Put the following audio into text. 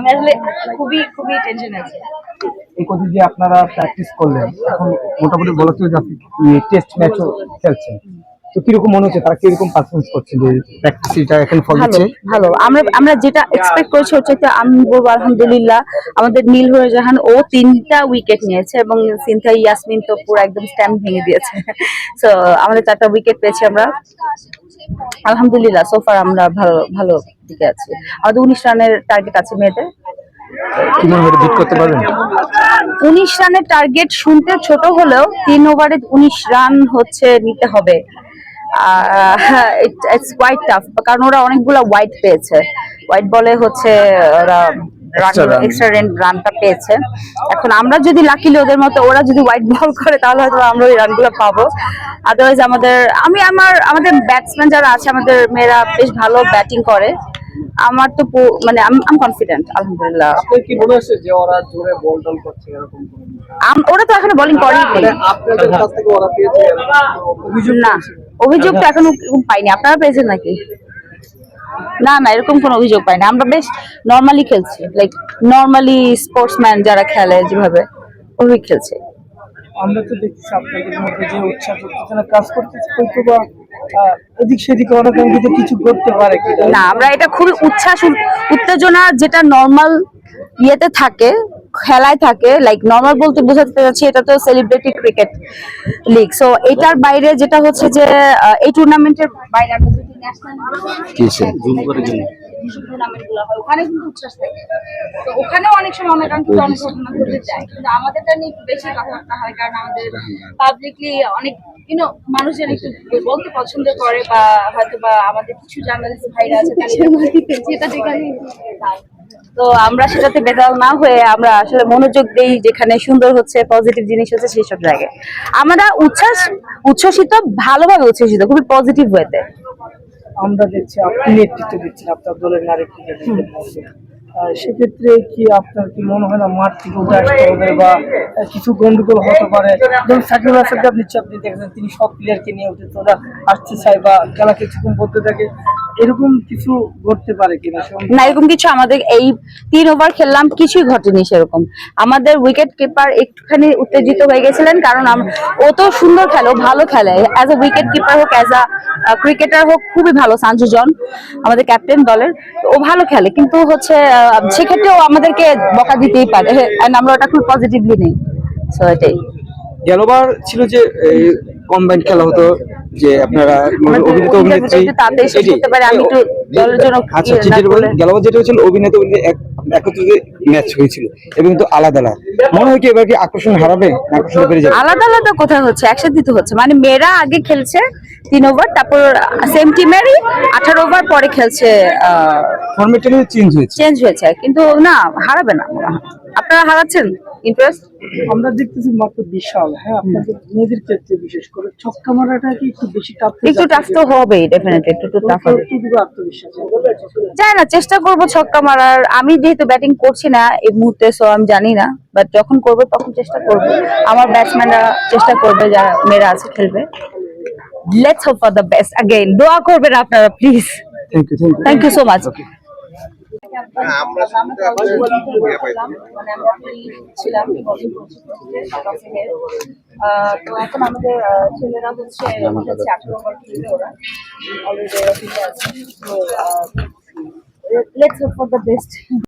আমি আসলে খুবই খুবই টেনশন আছে। এই কদিন যে আপনারা প্র্যাকটিস করলেন এখন মোটামুটি বলা চলে যাচ্ছে টেস্ট ম্যাচও খেলছেন। তো কীরকম মনে হচ্ছে তারা কীরকম পারফরমেন্স করছে যে প্র্যাকটিসটা এখন ফল ভালো দিচ্ছে? ভালো। আমরা আমরা যেটা এক্সপেক্ট করেছি হচ্ছে যে আমি বলব আলহামদুলিল্লাহ আমাদের নীল হয়ে জাহান ও তিনটা উইকেট নিয়েছে এবং সিনথা ইয়াসমিন তো পুরো একদম স্ট্যাম্প ভেঙে দিয়েছে। সো আমাদের চারটা উইকেট পেয়েছি আমরা। আলহামদুলিল্লাহ সোফার আমরা ভালো ভালো দিকে আছি। আমাদের উনিশ রানের টার্গেট আছে মেয়েদের। কি মনে হয় বিট করতে পারবেন? উনিশ রানের টার্গেট শুনতে ছোট হলেও তিন ওভারে উনিশ রান হচ্ছে নিতে হবে। ইটস কোয়াইট টাফ কারণ ওরা অনেকগুলো হোয়াইট পেয়েছে। হোয়াইট বলে হচ্ছে ওরা. এক্সট্রা রানটা পেয়েছে। এখন আমরা যদি লাকিলি ওদের মতো ওরা যদি হোয়াইট বল করে তাহলে হয়তো আমরা ওই রানগুলো পাবো। আদারওয়াইজ আমাদের আমি আমার আমাদের ব্যাটসম্যান যারা আছে আমাদের মেয়েরা বেশ ভালো ব্যাটিং করে। আমার তো মানে আমি কনফিডেন্ট আলহামদুলিল্লাহ। কি মনে হচ্ছে যে ওরা জোরে বল টল করছে এরকম আম- ওরা তো এখনও বোলিং করেনি। আপনাদের কাছ থেকে ওরা পেয়েছে অভিযোগ না অভিযোগ তো এখনও এরকম পাইনি। আপনারা পেয়েছেন নাকি? না না এরকম কোনো অভিযোগ পাইনি। আমরা বেশ নর্মালি খেলছি লাইক নর্মালি স্পোর্টসম্যান যারা খেলে যেভাবে ওই খেলছে। আমরা তো দেখছি আপনাদের মধ্যে যে উৎসাহ কাজ করতে হয়তো বা এদিক সেদিক অনাকাঙ্ক্ষিত কিছু করতে পারে না আমরা এটা খুবই উচ্ছ্বাস উত্তেজনা যেটা নর্মাল ইয়েতে থাকে খেলায় থাকে লাইক নর্মাল বলতে বোঝাতে চাচ্ছি এটা তো সেলিব্রিটি ক্রিকেট লিগ সো এটার বাইরে যেটা হচ্ছে যে এই টুর্নামেন্টের বাইরে আমরা যদি ন্যাশনাল টুর্নামেন্টগুলো হয়। ওখানে কিন্তু উচ্ছ্বাস থাকে। তো ওখানেও অনেক সময় অনেকাঙ্ক্ষিত অনেক ঘটনা ঘটে যায়। কিন্তু আমাদেরটা নিয়ে একটু বেশি কথাবার্তা হয় কারণ আমাদের পাবলিকলি অনেক ইউনো মানুষজন একটু বলতে পছন্দ করে বা হয়তো বা আমাদের কিছু জার্নালিস্ট ভাইরা আছে যেটা যেখানে তো আমরা সেটাতে বেতাল না হয়ে আমরা আসলে মনোযোগ দেই যেখানে সুন্দর হচ্ছে পজিটিভ জিনিস হচ্ছে সেই সব জায়গায়। আমরা উচ্ছ্বাস উচ্ছ্বসিত ভালোভাবে উচ্ছ্বসিত খুবই পজিটিভ ওয়েতে আমরা দেখছি আপনি নেতৃত্ব দিচ্ছেন আপনার দলের নারী ক্রিকেটের সেক্ষেত্রে কি আপনার কি মনে হয় না মাঠ থেকে উঠে আসতে হবে বা কিছু গন্ডগোল হতে পারে? যেমন সাকিব হাসানকে আপনি আপনি দেখেছেন তিনি সব প্লেয়ারকে নিয়ে উঠে তোরা আসতে চায় বা খেলা কিছুক্ষণ বলতে থাকে এরকম কিছু ঘটতে পারে কিনা? না এরকম কিছু আমাদের এই তিন ওভার খেললাম কিছুই ঘটেনি সেরকম। আমাদের উইকেট কিপার একটুখানি উত্তেজিত হয়ে গেছিলেন কারণ ও তো সুন্দর খেলে ভালো খেলে। অ্যাজ আ উইকেট কিপার হোক অ্যাজ আ ক্রিকেটার হোক খুবই ভালো সঞ্জু জন আমাদের ক্যাপ্টেন দলের। ও ভালো খেলে কিন্তু হচ্ছে আহ, সেক্ষেত্রে ও আমাদেরকে বকা দিতেই পারে। and আমরা ওটা খুব পজিটিভলি নেই। সো এটাই। গেলবার ছিল যে কম্বাইন্ড খেলা হতো যে আপনারা অভিনেতা অভিনেত্রী আচ্ছা ইয়ে বলেন গেলবার যেটা হচ্ছিল অভিনেতা একত্রিত ম্যাচ হয়েছিল এবং কিন্তু আলাদা আলাদা। মনে হয় কি এবার কি আকর্ষণ হারাবে আকর্ষণ বেড়ে যাবে? আলাদা আলাদা কোথায় হচ্ছে? একসাথে তো হচ্ছে। মানে মেয়েরা আগে খেলছে তিন ওভার তারপর সেম টিমেরই আঠারো ওভার পরে খেলছে ফর্মেটটা চেঞ্জ হয়েছে। চেঞ্জ হয়েছে। কিন্তু না হারাবে না মনে। আপনারা হারাচ্ছেন ইন্টারেস্ট আমরা দেখতেছি মাত্র বিশাল হ্যাঁ আপনাদের মেয়েদের ক্ষেত্রে বিশেষ করে ছক্কা মারাটা কি একটু বেশি টাফ একটু টাফ তো হবেই ডেফিনেটলি একটু টাফ হবে কতটুকু আত্মবিশ্বাস জানি না চেষ্টা করব ছক্কা মারার আমি যেহেতু ব্যাটিং করছি না এই মুহূর্তে সো আমি জানি না বাট যখন করবো তখন চেষ্টা করব আমার ব্যাটসম্যানরা চেষ্টা করবে যারা মেয়েরা আছে খেলবে let's hope for the best again দোয়া করবেন আপনারা please thank you thank you thank you so much তো এখন আমাদের ছেলেরা হচ্ছে আঠারো নম্বর খেলবে ওরা। Already let's hope for the best